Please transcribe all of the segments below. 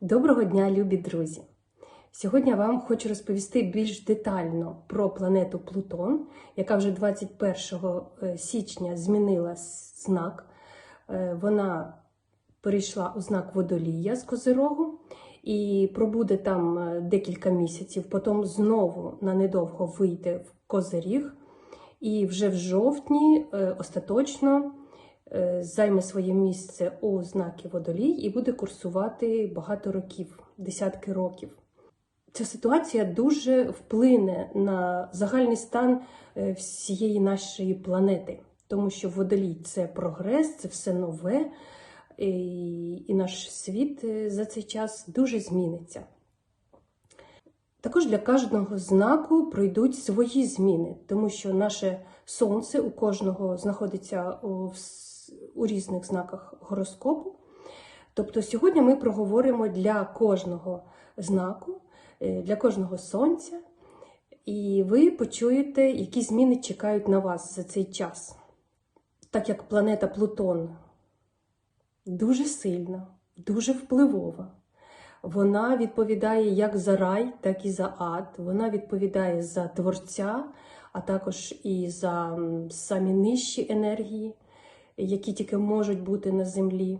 Доброго дня, любі друзі! Сьогодні я вам хочу розповісти більш детально про планету Плутон, яка вже 21 січня змінила знак. Е, Вона перейшла у знак водолія з Козирогу і пробуде там е, декілька місяців, потім знову на недовго вийде в Козиріг. І вже в жовтні е, остаточно е, займе своє місце у знакі водолій і буде курсувати багато років, десятки років. Ця ситуація дуже вплине на загальний стан е, всієї нашої планети, тому що водолій це прогрес, це все нове, і, наш світ е, за цей час дуже зміниться. Також для кожного знаку пройдуть свої зміни, тому що наше сонце у кожного знаходиться вс- у різних знаках гороскопу. Тобто сьогодні ми проговоримо для кожного знаку, е, для кожного сонця, і ви почуєте, які зміни чекають на вас за цей час. Так як планета Плутон дуже сильна, дуже впливова. Вона відповідає як за рай, так і за ад. Вона відповідає за творця, а також і за самі нижчі енергії, які тільки можуть бути на землі.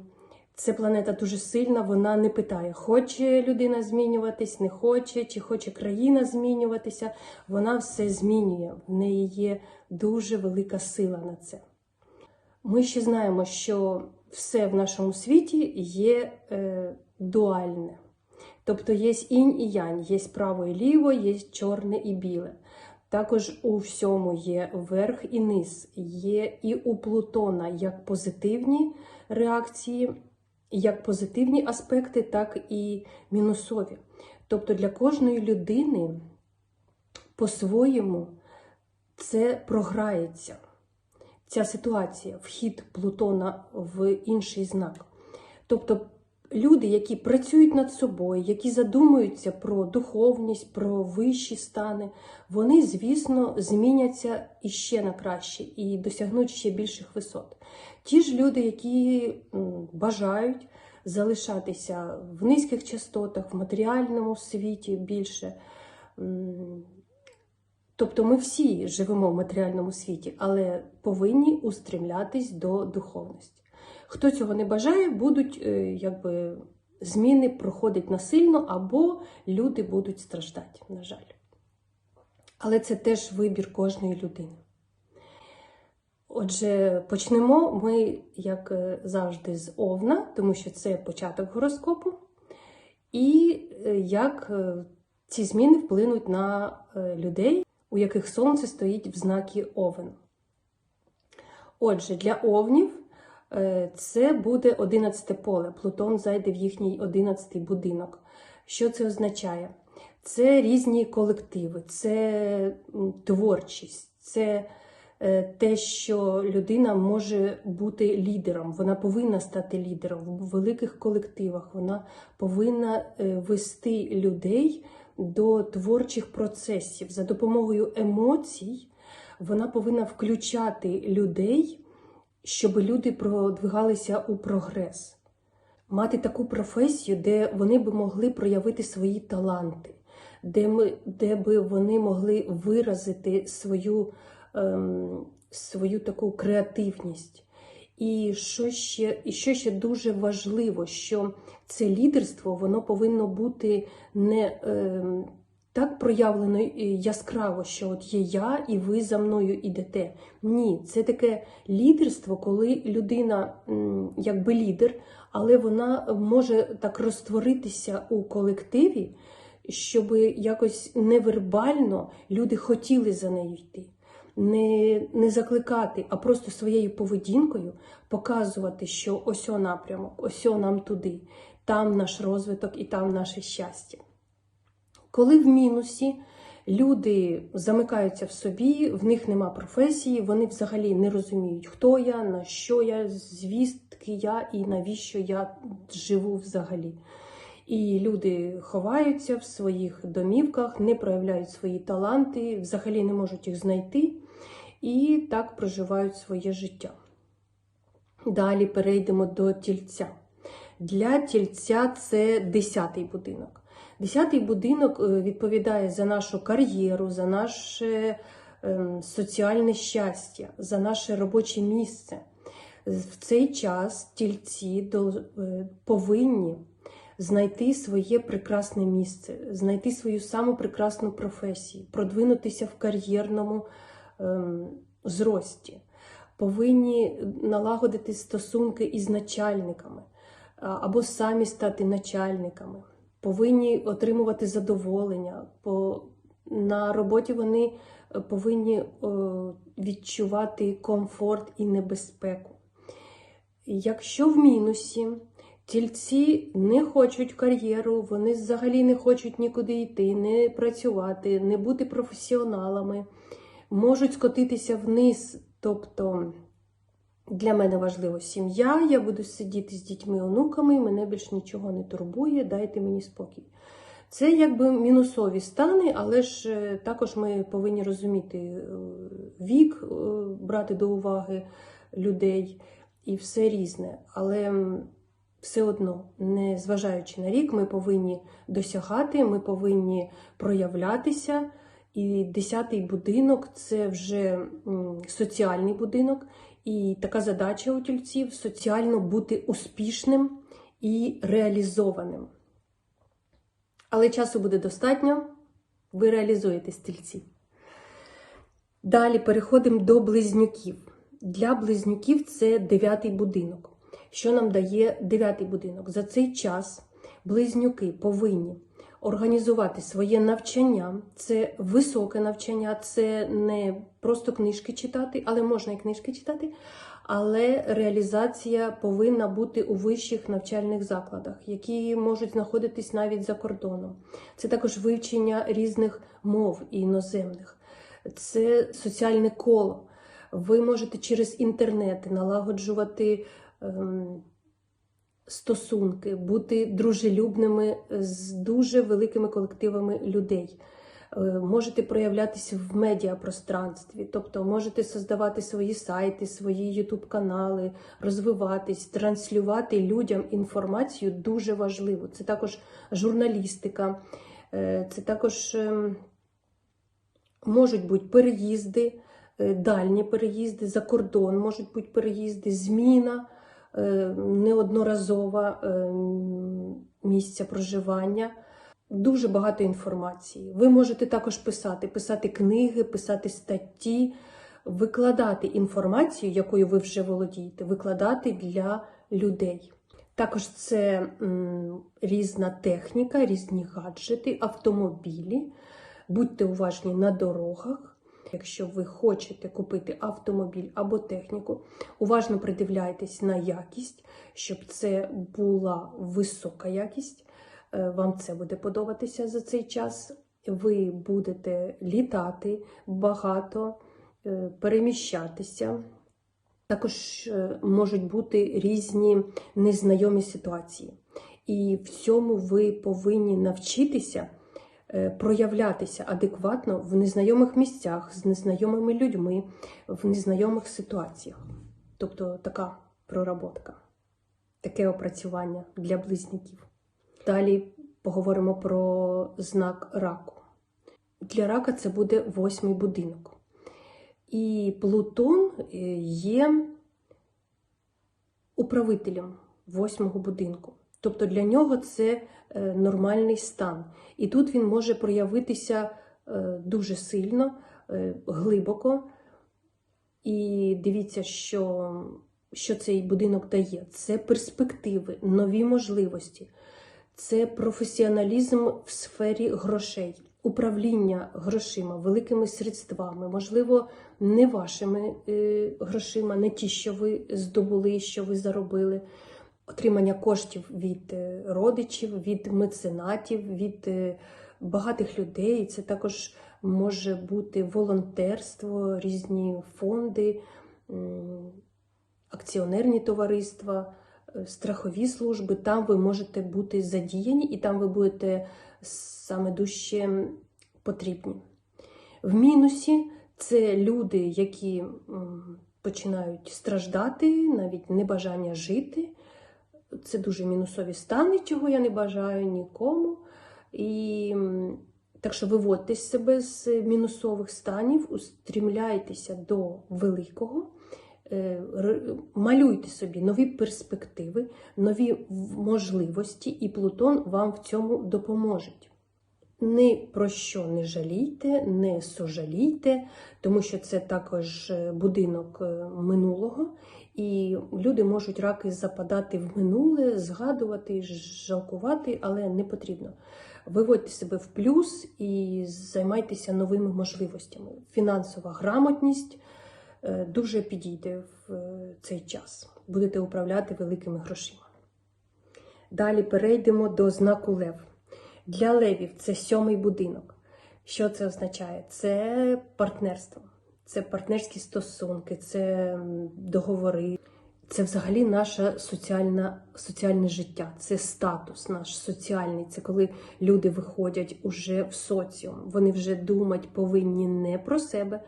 Це планета дуже сильна, вона не питає, хоче людина змінюватись, не хоче, чи хоче країна змінюватися. Вона все змінює. В неї є дуже велика сила на це. Ми ще знаємо, що все в нашому світі є е, дуальне. Тобто є інь і янь, є право і ліво, є чорне і біле. Також у всьому є верх і низ, є і у Плутона як позитивні реакції, як позитивні аспекти, так і мінусові. Тобто для кожної людини по-своєму це програється. Ця ситуація, вхід Плутона в інший знак. Тобто люди, які працюють над собою, які задумуються про духовність, про вищі стани, вони, звісно, зміняться іще на краще і досягнуть ще більших висот. Ті ж люди, які бажають залишатися в низьких частотах, в матеріальному світі більше. Тобто ми всі живемо в матеріальному світі, але повинні устремлятись до духовності. Хто цього не бажає, будуть е, якби зміни проходить насильно, або люди будуть страждати, на жаль. Але це теж вибір кожної людини. Отже, почнемо ми, як е, завжди, з Овна, тому що це початок гороскопу, і е, як ці зміни вплинуть на людей, у яких сонце стоїть в знакі Овен. Отже, для овнів це буде 11 поле. Плутон зайде в їхній 11 будинок. Що це означає? Це різні колективи, це творчість, це е, те, що людина може бути лідером. Вона повинна стати лідером в великих колективах. Вона повинна е, вести людей до творчих процесів за допомогою емоцій. Вона повинна включати людей, щоб люди продвигалися у прогрес. Мати таку професію, де вони би могли проявити свої таланти, де, ми, де би вони могли виразити свою, ем, свою таку креативність. І що, ще, і що ще дуже важливо, що це лідерство воно повинно бути не ем, так проявлено яскраво, що от є я і ви за мною ідете. Ні, це таке лідерство, коли людина якби лідер, але вона може так розтворитися у колективі, щоб якось невербально люди хотіли за нею йти. Не, не закликати, а просто своєю поведінкою показувати, що ось о напрямок, ось о нам туди, там наш розвиток і там наше щастя. Коли в мінусі люди замикаються в собі, в них нема професії, вони взагалі не розуміють, хто я, на що я, звістки я і навіщо я живу взагалі. І люди ховаються в своїх домівках, не проявляють свої таланти, взагалі не можуть їх знайти і так проживають своє життя. Далі перейдемо до тільця. Для тільця це 10-й будинок. 10-й будинок е, відповідає за нашу кар'єру, за наше ем, соціальне щастя, за наше робоче місце. В цей час тільці е, повинні знайти своє прекрасне місце, знайти свою саму прекрасну професію, продвинутися в кар'єрному ем, зрості, повинні налагодити стосунки із начальниками або самі стати начальниками, повинні отримувати задоволення. По, на роботі вони е, повинні е, відчувати комфорт і небезпеку. Якщо в мінусі тільці не хочуть кар'єру, вони взагалі не хочуть нікуди йти, не працювати, не бути професіоналами, можуть скотитися вниз. Тобто для мене важливо сім'я, я буду сидіти з дітьми, онуками, мене більш нічого не турбує, дайте мені спокій. Це якби мінусові стани, але ж е, також ми повинні розуміти е, вік, е, брати до уваги людей і все різне. Але все одно, не зважаючи на рік, ми повинні досягати, ми повинні проявлятися. І десятий будинок це вже соціальний будинок, і така задача у тільців соціально бути успішним і реалізованим. Але часу буде достатньо, ви реалізуєте стільці. Далі переходимо до близнюків. Для близнюків це дев'ятий будинок. Що нам дає дев'ятий будинок? За цей час близнюки повинні організувати своє навчання. Це високе навчання, це не просто книжки читати, але можна і книжки читати. Але реалізація повинна бути у вищих навчальних закладах, які можуть знаходитись навіть за кордоном. Це також вивчення різних мов іноземних, це соціальне коло. Ви можете через інтернет налагоджувати ем, стосунки, бути дружелюбними з дуже великими колективами людей. Е, Можете проявлятися в медіапространстві, тобто можете создавати свої сайти, свої ютуб-канали, розвиватись, транслювати людям інформацію дуже важливо. Це також журналістика, е, це також ем, можуть бути переїзди, е, дальні переїзди, за кордон можуть бути переїзди, зміна е, неодноразова е, місця проживання. Дуже багато інформації. Ви можете також писати, писати книги, писати статті, викладати інформацію, якою ви вже володієте, викладати для людей. Також це м, різна техніка, різні гаджети, автомобілі. Будьте уважні на дорогах. Якщо ви хочете купити автомобіль або техніку, уважно придивляйтесь на якість, щоб це була висока якість. Е, Вам це буде подобатися за цей час. Ви будете літати багато, е, переміщатися. Також е, можуть бути різні незнайомі ситуації. І в цьому ви повинні навчитися проявлятися адекватно в незнайомих місцях, з незнайомими людьми, в незнайомих ситуаціях. Тобто така проработка, таке опрацювання для близнюків. Далі поговоримо про знак раку. Для рака це буде восьмий будинок. І Плутон е, є управителем восьмого будинку. Тобто для нього це е, нормальний стан. І тут він може проявитися е, дуже сильно, е, глибоко. І дивіться, що, що цей будинок дає: це перспективи, нові можливості, це професіоналізм в сфері грошей, управління грошима, великими средствами, можливо, не вашими е, грошима, не ті, що ви здобули, що ви заробили. Отримання коштів від е, родичів, від меценатів, від е, багатих людей. Це також може бути волонтерство, різні фонди, акціонерні товариства, е, страхові служби. Там ви можете бути задіяні і там ви будете саме дужче потрібні. В мінусі це люди, які починають страждати, навіть небажання жити. Це дуже мінусові стани, чого я не бажаю нікому. І так що виводьте себе з мінусових станів, устрімляйтеся до великого, е, малюйте собі нові перспективи, нові можливості, і Плутон вам в цьому допоможе. Ні про що не жалійте, не сожалійте, тому що це також е, будинок е, минулого, і люди можуть раки западати в минуле, згадувати, жалкувати, але не потрібно. Виводьте себе в плюс і займайтеся новими можливостями. Фінансова грамотність е, дуже підійде в е, цей час. Будете управляти великими грошима. Далі перейдемо до знаку Лев. Для левів це сьомий будинок. Що це означає? Це партнерство, це партнерські стосунки, це договори, це взагалі наше соціальне, соціальне життя, це статус наш соціальний. Це коли люди виходять уже в соціум. Вони вже думати повинні не про себе,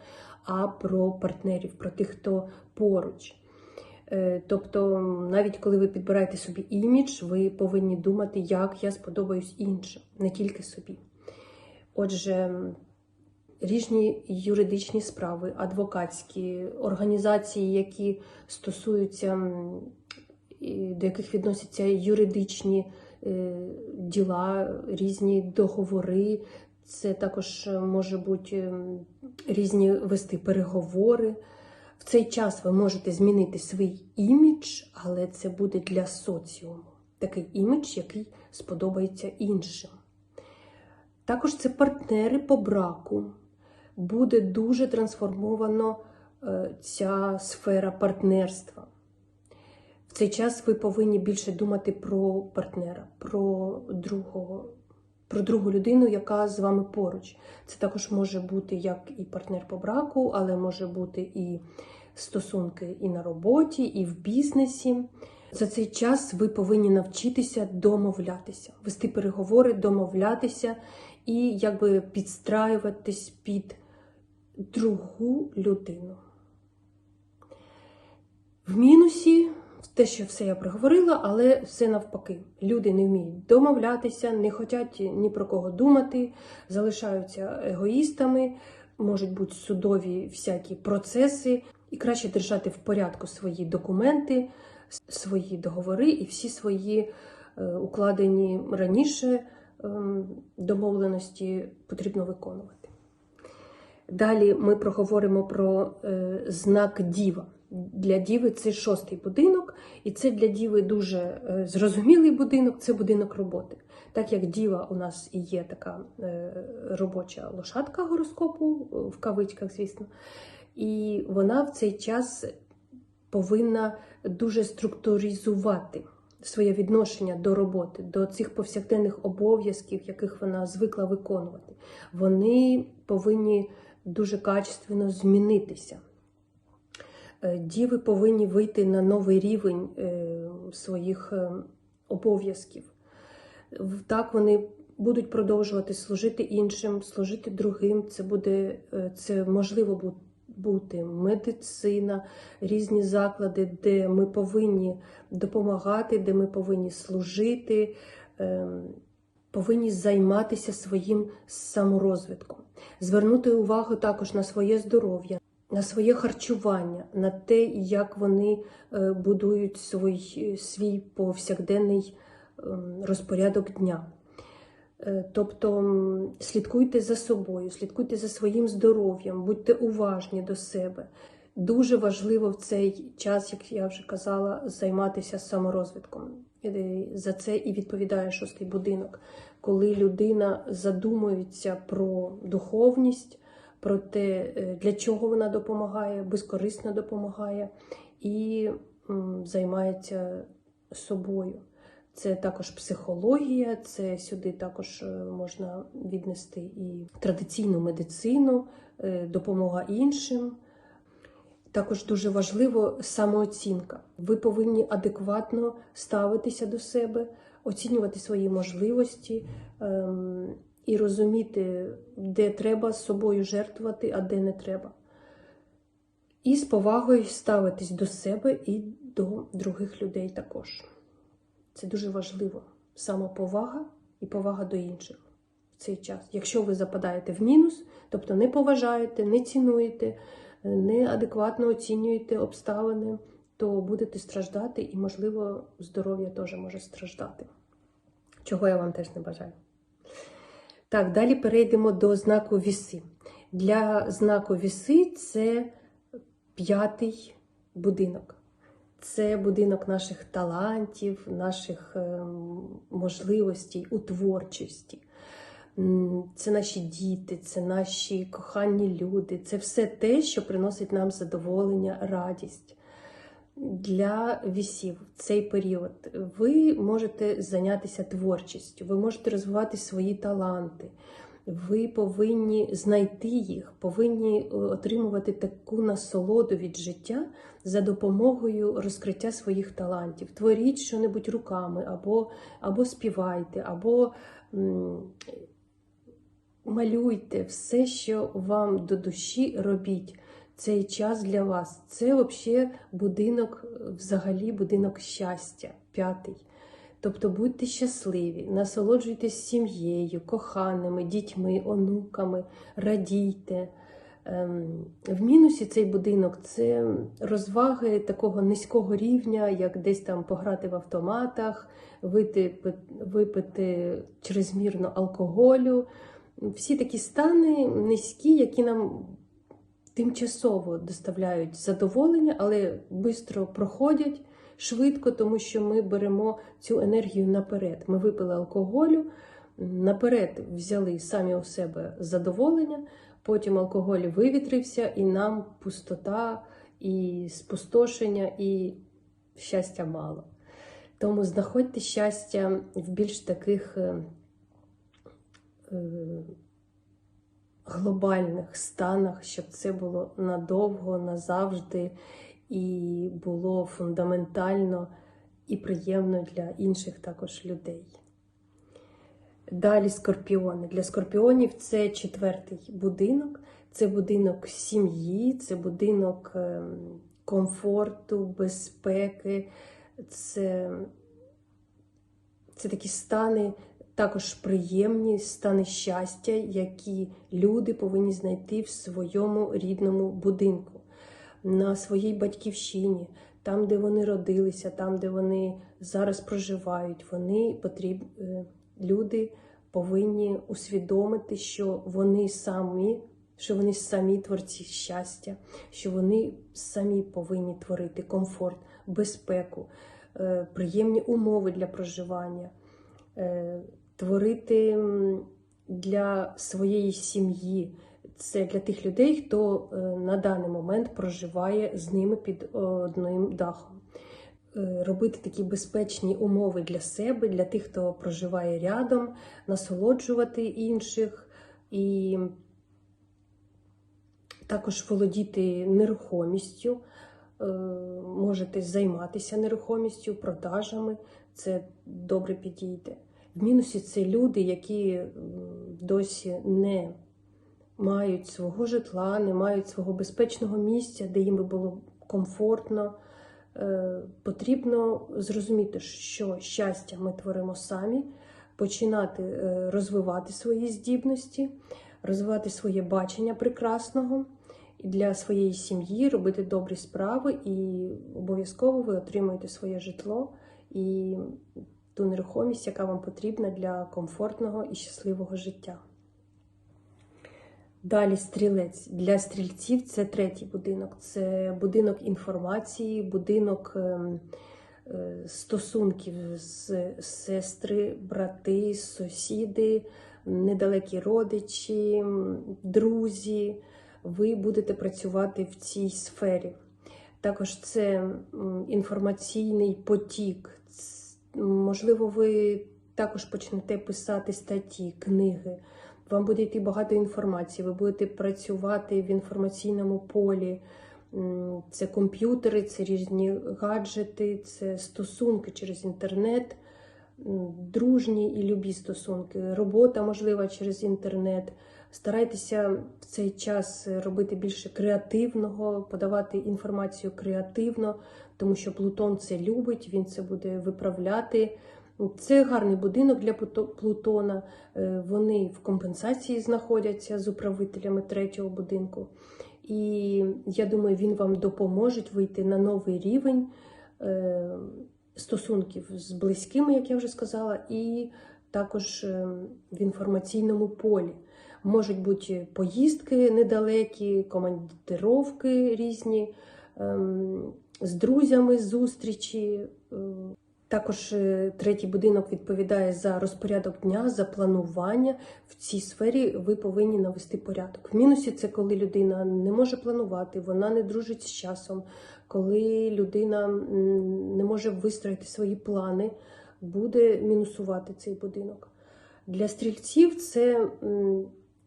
а про партнерів, про тих, хто поруч. Е, Тобто, навіть коли ви підбираєте собі імідж, ви повинні думати, як я сподобаюсь іншим, не тільки собі. Отже, різні юридичні справи, адвокатські організації, які стосуються, до яких відносяться юридичні е, діла, різні договори. Це також може бути різні вести переговори. В цей час ви можете змінити свій імідж, але це буде для соціуму. Такий імідж, який сподобається іншим. Також це партнери по браку. Буде дуже трансформовано е, ця сфера партнерства. В цей час ви повинні більше думати про партнера, про другого, про другу людину, яка з вами поруч. Це також може бути як і партнер по браку, але може бути і стосунки і на роботі, і в бізнесі. За цей час ви повинні навчитися домовлятися, вести переговори, домовлятися і якби підстраюватись під другу людину. В мінусі те, що все я проговорила, але все навпаки. Люди не вміють домовлятися, не хочуть ні про кого думати, залишаються егоїстами, можуть бути судові всякі процеси, і краще держати в порядку свої документи, свої договори і всі свої е, укладені раніше ем, домовленості потрібно виконувати. Далі ми проговоримо про е, знак Діва. Для Діви це шостий будинок, і це для Діви дуже е, зрозумілий будинок це будинок роботи. Так як Діва у нас і є така е, робоча лошадка гороскопу, е, в кавичках, звісно, і вона в цей час повинна дуже структуризувати своє відношення до роботи, до цих повсякденних обов'язків, яких вона звикла виконувати. Вони повинні дуже качественно змінитися. Е, Діви повинні вийти на новий рівень е, своїх е, обов'язків. Так вони будуть продовжувати служити іншим, служити другим. Це буде це можливо бути медицина, різні заклади, де ми повинні допомагати, де ми повинні служити, ем, повинні займатися своїм саморозвитком, звернути увагу також на своє здоров'я, на своє харчування, на те, як вони е, будують свій, свій повсякденний ем, розпорядок дня. Е, Тобто слідкуйте за собою, слідкуйте за своїм здоров'ям, будьте уважні до себе. Дуже важливо в цей час, як я вже казала, займатися саморозвитком. За це і відповідає шостий будинок, коли людина задумується про духовність, про те, е, для чого вона допомагає, безкорисно допомагає і займається собою. Це також психологія, це сюди також е, можна віднести і традиційну медицину, е, допомога іншим. Також дуже важливо самооцінка. Ви повинні адекватно ставитися до себе, оцінювати свої можливості ем, і розуміти, де треба з собою жертвувати, а де не треба. І з повагою ставитись до себе і до других людей також. Це дуже важливо. Самоповага і повага до інших в цей час. Якщо ви западаєте в мінус, тобто не поважаєте, не цінуєте, неадекватно оцінюєте обставини, то будете страждати і, можливо, здоров'я теж може страждати. Чого я вам теж не бажаю. Так, далі перейдемо до знаку віси. Для знаку віси це п'ятий будинок. Це будинок наших талантів, наших ем, можливостей у творчості. Це наші діти, це наші кохані люди, це все те, що приносить нам задоволення, радість. Для вісів в цей період ви можете зайнятися творчістю, ви можете розвивати свої таланти. Ви повинні знайти їх, повинні е, отримувати таку насолоду від життя за допомогою розкриття своїх талантів. Творіть що-небудь руками, або, або співайте, або малюйте все, що вам до душі робіть. Цей час для вас. Це взагалі будинок, взагалі будинок щастя, п'ятий. Тобто будьте щасливі, насолоджуйтесь сім'єю, коханими, дітьми, онуками, радійте. Ем, В мінусі цей будинок це розваги такого низького рівня, як десь там пограти в автоматах, випити, випити чрезмірно алкоголю. Всі такі стани низькі, які нам тимчасово доставляють задоволення, але швидко проходять швидко, тому що ми беремо цю енергію наперед. Ми випили алкоголю, наперед взяли самі у себе задоволення, потім алкоголь вивітрився, і нам пустота, і спустошення, і щастя мало. Тому знаходьте щастя в більш таких е, глобальних станах, щоб це було надовго, назавжди і було фундаментально і приємно для інших також людей. Далі скорпіони. Для скорпіонів це четвертий будинок, це будинок сім'ї, це будинок ем, комфорту, безпеки, це, це такі стани також приємні стани щастя, які люди повинні знайти в своєму рідному будинку, на своїй батьківщині, там, де вони родилися, там, де вони зараз проживають. Вони потріб... е, люди повинні усвідомити, що вони самі. Що вони самі творці щастя, що вони самі повинні творити комфорт, безпеку, е, приємні умови для проживання, е, творити для своєї сім'ї. Це для тих людей, хто е, на даний момент проживає з ними під одним дахом. Е, Робити такі безпечні умови для себе, для тих, хто проживає рядом, насолоджувати інших і також володіти нерухомістю. Е, Можете займатися нерухомістю, продажами. Це добре підійде. В мінусі це люди, які досі не мають свого житла, не мають свого безпечного місця, де їм би було комфортно. Е, Потрібно зрозуміти, що щастя ми творимо самі, починати е, розвивати свої здібності, розвивати своє бачення прекрасного для своєї сім'ї, робити добрі справи, і обов'язково ви отримуєте своє житло і ту нерухомість, яка вам потрібна для комфортного і щасливого життя. Далі стрілець. Для стрільців це третій будинок. Це будинок інформації, будинок ем, е, стосунків з сестри, брати, сусіди, недалекі родичі, друзі. Ви будете працювати в цій сфері. Також це інформаційний потік. Можливо, ви також почнете писати статті, книги. Вам буде йти багато інформації, ви будете працювати в інформаційному полі. Це комп'ютери, це різні гаджети, це стосунки через інтернет, дружні і любі стосунки, робота можлива через інтернет. Старайтеся в цей час робити більше креативного, подавати інформацію креативно, тому що Плутон це любить, він це буде виправляти. Це гарний будинок для Плутона. Е, Вони в компенсації знаходяться з управителями третього будинку. І я думаю, він вам допоможе вийти на новий рівень е, стосунків з близькими, як я вже сказала, і також е, в інформаційному полі. Можуть бути поїздки недалекі, командировки різні, ем, з друзями зустрічі. е, також е, третій будинок відповідає за розпорядок дня, за планування. В цій сфері ви повинні навести порядок. В мінусі це коли людина не може планувати, вона не дружить з часом, коли людина не може вистроїти свої плани, буде мінусувати цей будинок. Для стрільців це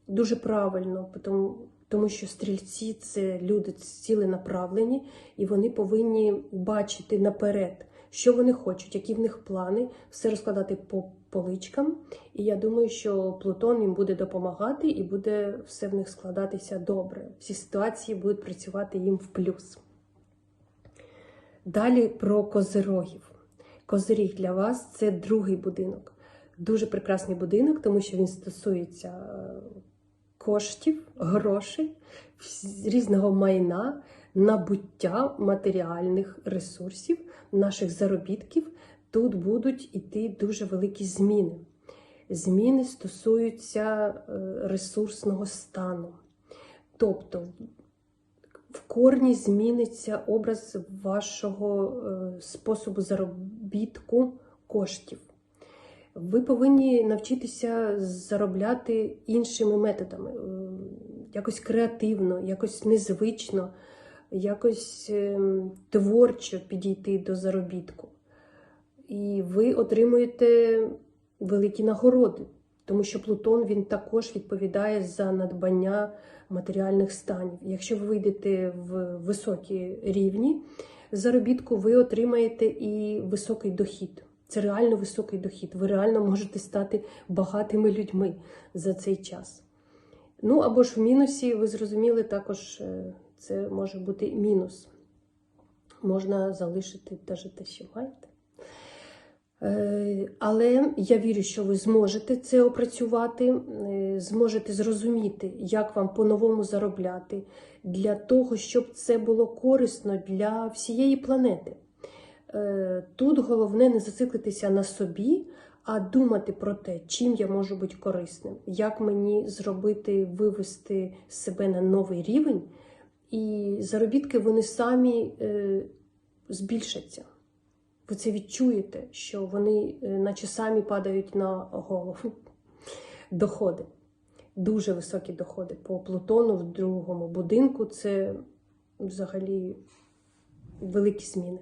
дуже правильно, тому, тому що стрільці це люди ціленаправлені, і вони повинні бачити наперед що вони хочуть, які в них плани, все розкладати по поличкам. І я думаю, що Плутон їм буде допомагати і буде все в них складатися добре. Всі ситуації будуть працювати їм в плюс. Далі про козирогів. Козиріг для вас це другий будинок. Дуже прекрасний будинок, тому що він стосується е, коштів, грошей, різного майна, набуття матеріальних ресурсів, наших заробітків. Тут будуть іти дуже великі зміни. Зміни стосуються е, ресурсного стану. Тобто в корні зміниться образ вашого е, способу заробітку коштів. Ви повинні навчитися заробляти іншими методами, е, якось креативно, якось незвично, якось е, творчо підійти до заробітку. І ви отримуєте великі нагороди, тому що Плутон він також відповідає за надбання матеріальних станів. Якщо ви вийдете в високі рівні заробітку, ви отримаєте і високий дохід. Це реально високий дохід. Ви реально можете стати багатими людьми за цей час. Ну або ж в мінусі, ви зрозуміли, також е, це може бути мінус. Можна залишити навіть те, що маєте. Е, Але я вірю, що ви зможете це опрацювати, е, зможете зрозуміти, як вам по-новому заробляти, для того, щоб це було корисно для всієї планети. Е, Тут головне не зациклитися на собі, а думати про те, чим я можу бути корисним, як мені зробити, вивести себе на новий рівень, і заробітки вони самі е, збільшаться. Ви це відчуєте, що вони, е, наче самі падають на голову. Доходи. Дуже високі доходи. По Плутону в другому будинку це взагалі великі зміни.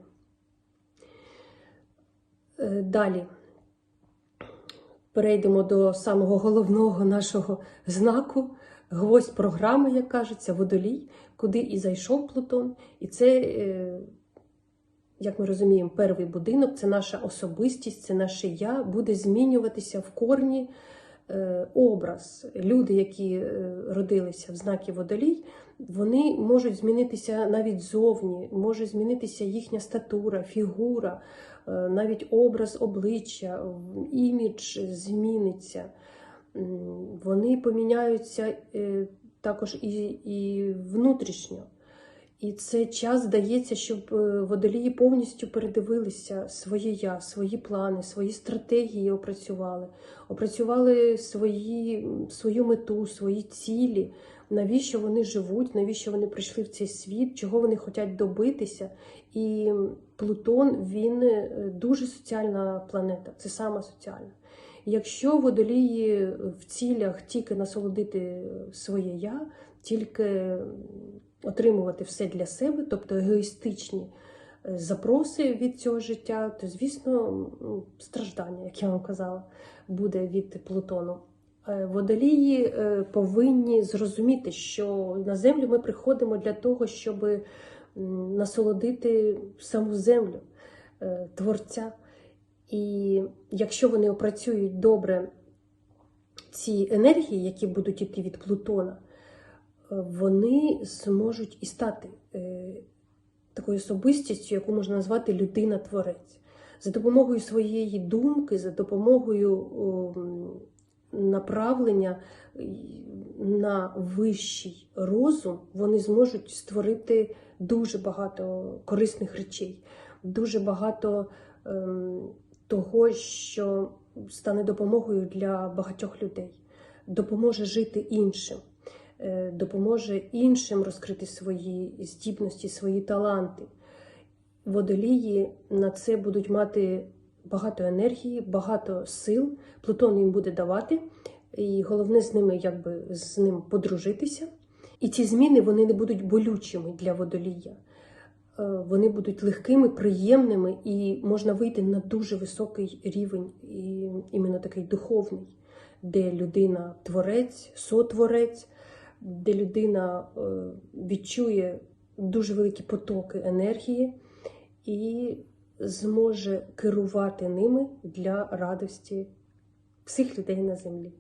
Е, Далі перейдемо до самого головного нашого знаку, гвоздь програми, як кажеться, водолій, куди і зайшов Плутон. І це, е, як ми розуміємо, перший будинок це наша особистість, це наше я, буде змінюватися в корні е, образ. Люди, які родилися в знакі водолій, вони можуть змінитися навіть зовні, може змінитися їхня статура, фігура, навіть образ обличчя, імідж зміниться. Вони поміняються е, також і, і внутрішньо. І це час дається, щоб е, водолії повністю передивилися своє я, свої плани, свої стратегії опрацювали, опрацювали свої, свою мету, свої цілі, навіщо вони живуть, навіщо вони прийшли в цей світ, чого вони хочуть добитися. І Плутон він е, дуже соціальна планета, це сама соціальна. Якщо водолії в цілях тільки насолодити своє я, тільки отримувати все для себе, тобто егоїстичні е, запроси від цього життя, то, звісно, страждання, як я вам казала, буде від Плутону. Е, Водолії е, повинні зрозуміти, що на землю ми приходимо для того, щоб насолодити саму землю, е, творця. І якщо вони опрацюють добре ці енергії, які будуть йти від Плутона, вони зможуть і стати такою особистістю, яку можна назвати людина-творець. За допомогою своєї думки, за допомогою направлення на вищий розум, вони зможуть створити дуже багато корисних речей, дуже багато ем, того, що стане допомогою для багатьох людей, допоможе жити іншим, е, допоможе іншим розкрити свої здібності, свої таланти. Водолії на це будуть мати багато енергії, багато сил. Плутон їм буде давати, і головне з ними, якби з ним подружитися. І ці зміни вони не будуть болючими для водолія. Е, Вони будуть легкими, приємними, і можна вийти на дуже високий рівень, і іменно такий духовний, де людина творець, сотворець, де людина е, відчує дуже великі потоки енергії і зможе керувати ними для радості всіх людей на землі.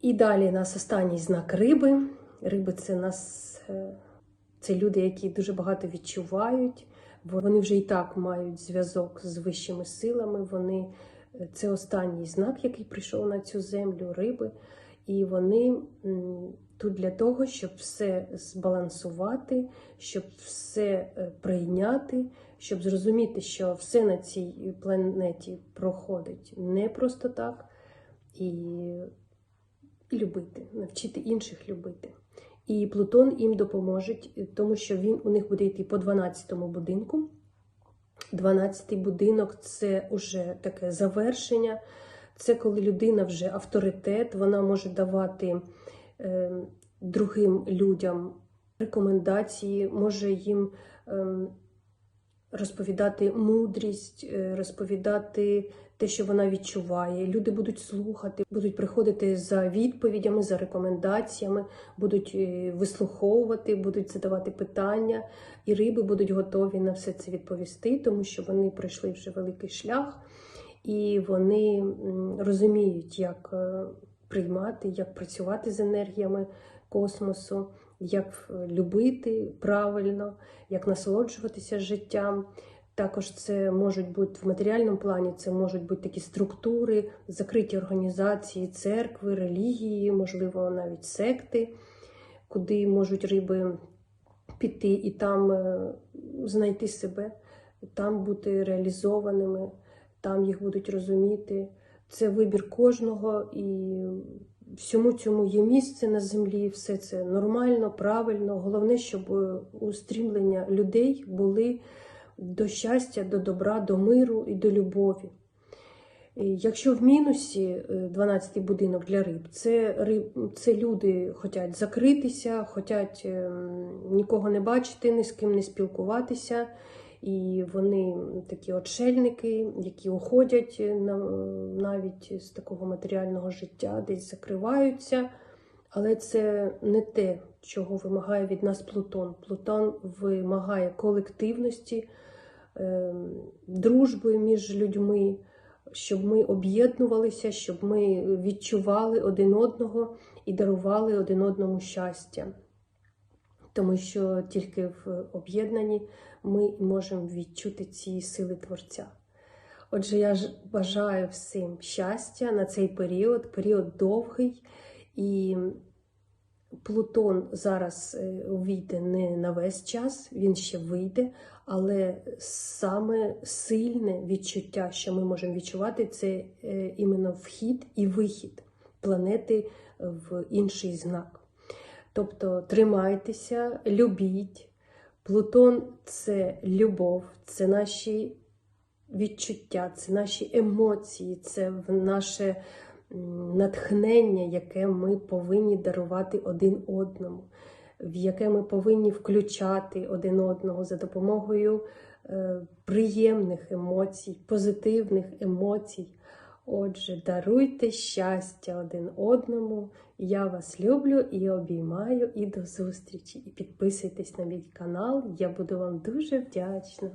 І далі у нас останній знак риби. Риби це нас. е, це люди, які дуже багато відчувають. Вони вже і так мають зв'язок з вищими силами. Вони це останній знак, який прийшов на цю землю, риби. І вони тут для того, щоб все збалансувати, щоб все е, прийняти, щоб зрозуміти, що все на цій планеті проходить не просто так, і, і любити, навчити інших любити. І Плутон їм допоможе, тому що він у них буде йти по 12-му будинку. 12-й будинок це вже таке завершення. Це коли людина вже авторитет, вона може давати другим людям рекомендації, може їм е, розповідати мудрість, е, розповідати те, що вона відчуває. Люди будуть слухати, будуть приходити за відповідями, за рекомендаціями, будуть е, вислуховувати, будуть задавати питання, і риби будуть готові на все це відповісти, тому що вони пройшли вже великий шлях, і вони розуміють, як е, приймати, як працювати з енергіями космосу, як е, любити правильно, як насолоджуватися життям. Також це можуть бути в матеріальному плані, це можуть бути такі структури, закриті організації, церкви, релігії, можливо, навіть секти, куди можуть риби піти і там е, знайти себе, там бути реалізованими, там їх будуть розуміти. Це вибір кожного і всьому цьому є місце на землі, все це нормально, правильно. Головне, щоб е, устрімлення людей були до щастя, до добра, до миру і до любові. Якщо в мінусі 12-й будинок для риб, це риб, це люди хочуть закритися, хочуть нікого не бачити, ні з ким не спілкуватися. І вони такі отшельники, які уходять на- навіть з такого матеріального життя, десь закриваються. Але це не те, чого вимагає від нас Плутон. Плутон вимагає колективності, ем, дружби між людьми, щоб ми об'єднувалися, щоб ми відчували один одного і дарували один одному щастя. Тому що тільки в об'єднанні ми можемо відчути ці сили Творця. Отже, я ж бажаю всім щастя на цей період, період довгий, і Плутон зараз е, увійде не на весь час, він ще вийде, але саме сильне відчуття, що ми можемо відчувати, це е, іменно вхід і вихід планети в інший знак. Тобто тримайтеся, любіть. Плутон це любов, це наші відчуття, це наші емоції, це наше натхнення, яке ми повинні дарувати один одному, в яке ми повинні включати один одного за допомогою е, приємних емоцій, позитивних емоцій. Отже, даруйте щастя один одному. Я вас люблю і обіймаю, і до зустрічі. І підписуйтесь на мій канал, я буду вам дуже вдячна.